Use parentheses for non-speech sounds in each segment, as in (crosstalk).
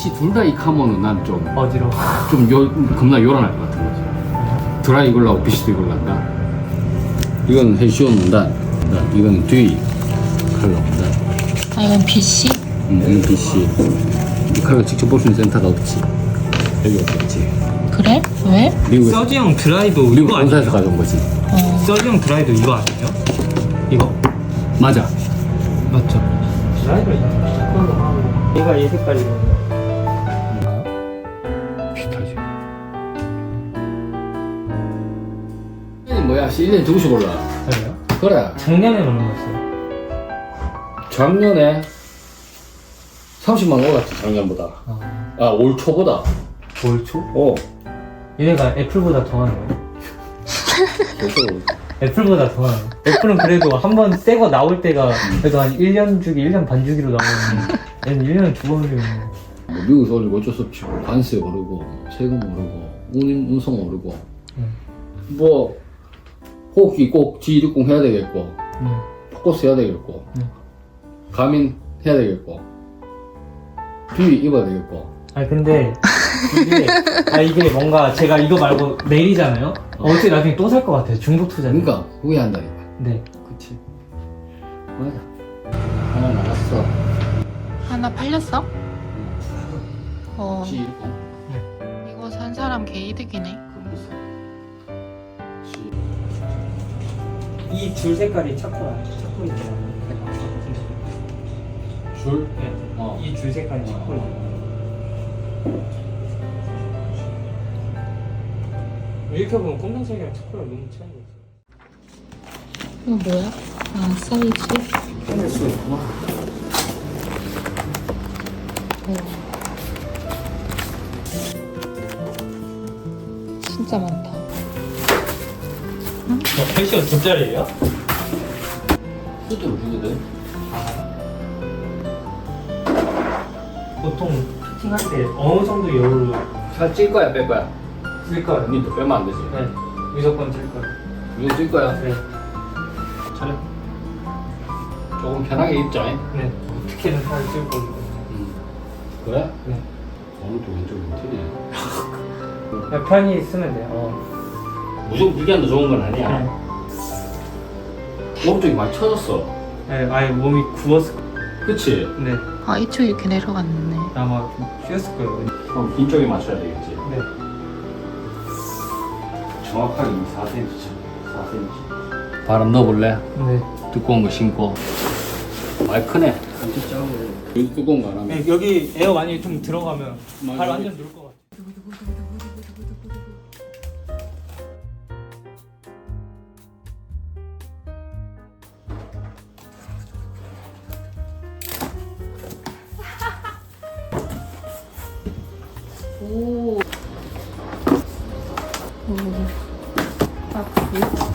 PC 둘 다 익하면은 난좀 어지러워. 좀 요, 겁나 요란할 것 같은 거지. 드라이 이걸라고 PC도 이걸란다. 이건 해시온다. 이건 뒤 컬러입니다. 아 이건 PC? 음, 이건 PC. 이 컬러 직접 볼 수 있는 센터가 없지. 여기 없겠지. 그래? 왜? 미국에 서지형 드라이도 미국 이거 아니에요? 본사에서 가져온 거지. 어. 서지형 드라이도 이거 아니에요? 이거 맞아. 맞죠? 드라이도 있나? 얘가 이 색깔이고. 비슷 뭐야? 1년 두고씩 올라. 그래요? 그래. 작년에 넣는 거였어요. 작년에 30만 원 올랐지 작년보다. 아, 아 올 초보다. 올 초? 어. 얘네가 애플보다 더하네요. 벌써 (laughs) 애플보다 더하네. 애플은 그래도 한 번 새거 나올 때가 그래도 한 1년 주기, 1년 반 주기로 나오는데 얘는 1년에 두 번 주면 뭐 미국에서 올리고 어쩔 수 없지. 뭐 관세 오르고 세금 오르고 운, 운송 오르고 음. 뭐 호흡기 꼭 G160 해야 되겠고 음. 포커스 해야 되겠고 음. 가민 해야 되겠고 비 입어야 되겠고 아니 근데 이게 (laughs) 아 이게 뭔가 제가 이거 말고 내리잖아요. 어차피 나중에 또 살 것 같아요. 중복 투자. 그러니까 후회한다니까 네. 그치 맞아 하나 나갔어 하나 팔렸어? 어. G160 이거 산 사람 개이득이네. 이 줄 색깔이 차코라. 차코 있잖아요. 줄? 네. 어. 이줄 색깔이 차코라. 이렇게 보면 검정색이랑 차코랑 너무 차이가 있어요. 이거 뭐야? 아 사이즈? 꺼낼 수 있구나 진짜 많다. 어, 패션 돗자리예요? 수두를 주거든 보통 피팅할 때 어느 정도 여유로 살찔 거야 뺄 거야? 쓸 거예요? 니도 빼면 안 되지 네. 무조건 쓸 거예요. 이거 찔 거야 네. 차려 조금 편하게 입자 잉? 네. 어떻게든 살을 찔 거예요. 음. 그래? 네. 오른쪽 왼쪽이 틀리네 그냥 편히 쓰면 돼요. 어. 무조건 더 좋은 건 아니야 네. 오른쪽이 많이 쳐졌어 네, 아예 몸이 구웠을 거. 그치? 네. 아 이쪽 이렇게 내려갔네. 아마 좀 휘었을 거예요. 그럼 긴 쪽에 맞춰야 되겠지 네. 정확하게 4cm 4cm 바람 넣어볼래? 네. 두꺼운 거 신고 많이 크네 엄청 작아 여기 두꺼운 거 안 하면 네, 여기 에어 많이 좀 들어가면. 발 완전 누를 것 같아요. 오. 오. 아,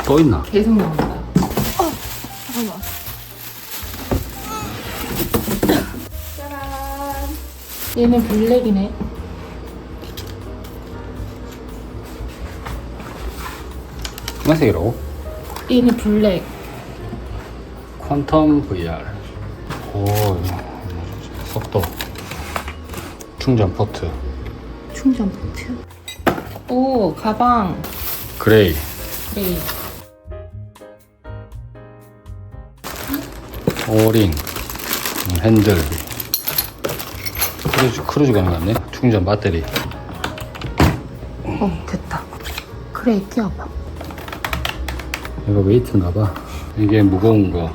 또 있나? 계속 나온다. 어, 잠깐만. 짜란. 얘는 블랙이네. 몇 색이라고? 얘는 블랙. 퀀텀 VR 오 속도 충전 포트 충전 포트. 오, 가방. 그레이. 그래. 오링. 음, 핸들. 크루즈 크루즈 가는 것 같네. 충전 배터리. 어, 됐다. 그래, 끼워봐. 이거 웨이트인가 봐. 이게 무거운 거.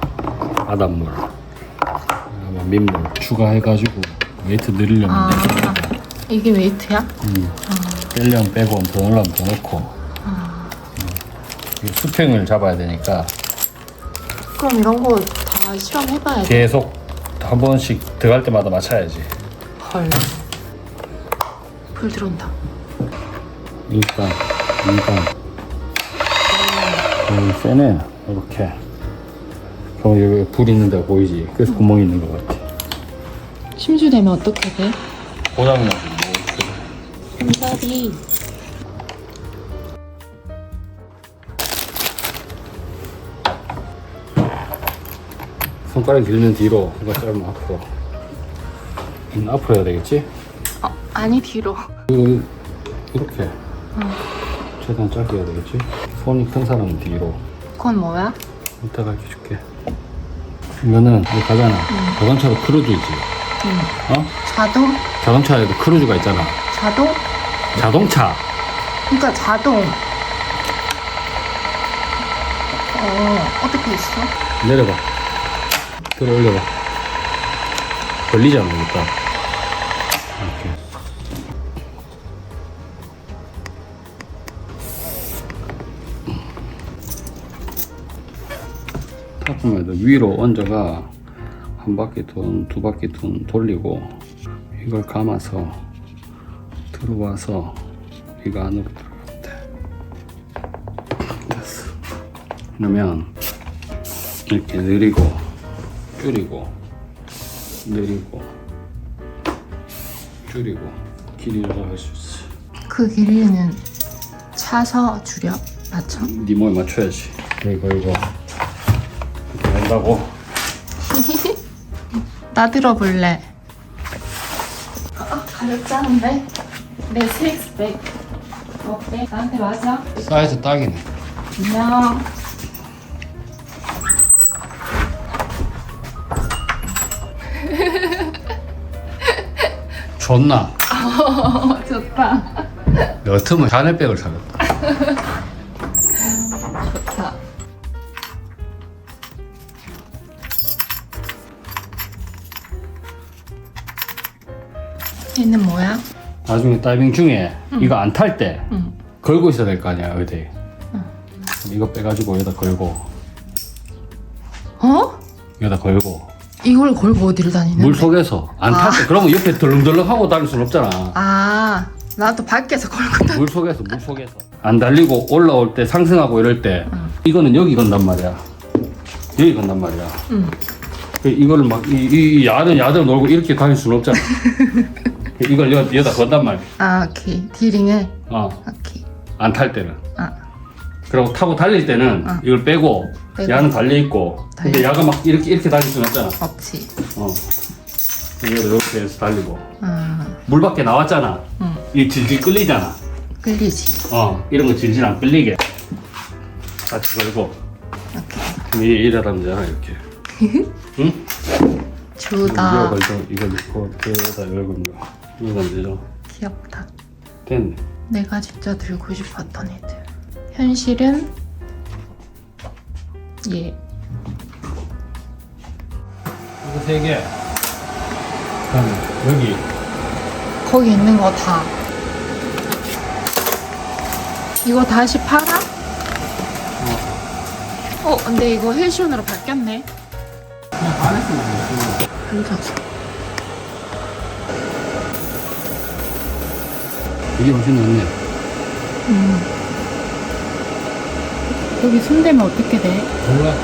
바닷물 아마 민물 추가해가지고 웨이트 늘리려면 아, 이게 웨이트야? 음. 빼려면 빼고 아. 이 수평을 잡아야 되니까 그럼 이런 거 다 실험해봐야 돼. 계속 한 번씩 들어갈 때마다 맞춰야지 헐. 불 들어온다. 일단 일단 음, 세네 이렇게 그럼 여기 불 있는 데가 보이지 그래서 구멍이 있는 것 같아 심수되면 어떻게 돼? 고장나 손잡이. 손가락 길면 뒤로 손가락 짧으면 앞으로 음, 앞으로 해야 되겠지? 어, 아니 뒤로. 그, 이렇게. 최대한 짧게 해야 되겠지? 손이 큰 사람은 뒤로. 그건 뭐야? 이따가 이렇게 줄게. 이거는 이거 가잖아. 자동차도 크루즈지. 어? 자동? 자동차에도 크루즈가 있잖아. 자동? 자동차. 그러니까 자동. 어 어떻게 있어? 내려봐. 들어 올려봐. 걸리잖아, 일단. 이렇게. 타프에도 위로 얹어가 한 바퀴 돈, 두 바퀴 돈 돌리고 이걸 감아서 들어와서 이거 안으로 돼. 됐어. 그러면 이렇게 느리고 줄이고 느리고 줄이고 길이 조절할 수 있어. 그 길이는 차서 줄여 맞춰? 네 몸에 맞춰야지. 이거 이거 이렇게 한다고. (laughs) 나 들어볼래. 아 가렵잖은데? 내 스익스백 어때? 나한테 맞아? 사이즈 딱이네. 안녕. 좋나? (laughs) 어 좋다. 여틈은 샤넬백을 사겠다. 좋다. 얘는 뭐야? 나중에 다이빙 중에 이거 안 탈 때 응. 걸고 있어야 될 거 아니야 어디. 그럼 이거 빼가지고 여기다 걸고 어? 여기다 걸고 이걸 걸고 어디를 다니는데? 물 속에서 안탈때 그러면 옆에 덜렁덜렁 하고 다닐 순 없잖아. 아, 나도 밖에서 걸고 다니. 물 속에서 물 속에서 안 달리고 올라올 때 상승하고 이럴 때 이거는 여기 건단 말이야 여기 건단 말이야 응. 그 이거를 막이 이, 이 야들 야들 놀고 이렇게 다닐 수는 없잖아 (laughs) 이걸 여, 여기다 건단 말이야 아, 오케이. 디링해. 어안 탈 오케이. 때는 아, 그리고 타고 달릴 때는 어. 이걸 빼고, 빼고. 야는 달려있고 근데 달려. 야가 막 이렇게 이렇게 달릴 수는 없잖아 없지. 어 이거 이렇게 해서 달리고 아, 물 밖에 나왔잖아 응. 이 질질 끌리잖아 끌리지. 어 이런 거 질질 안 끌리게 같이 걸고 오케이. 이 이러라면 되잖아 이렇게 (laughs) 응? 주다. 이거 넣고 그다 열고 거 이거 안 되죠 귀엽다. 됐네 내가 진짜 들고 싶었던 애들. 현실은 얘. 이거 세 개 그다음에 여기 거기 있는 거 다. 이거 다시 팔아? 어, 근데 이거 헬시온으로 바뀌었네. 그냥 안 했으면 돼 앉아서. 이게 훨씬 낫네 음. 여기 손대면 어떻게 돼? 몰라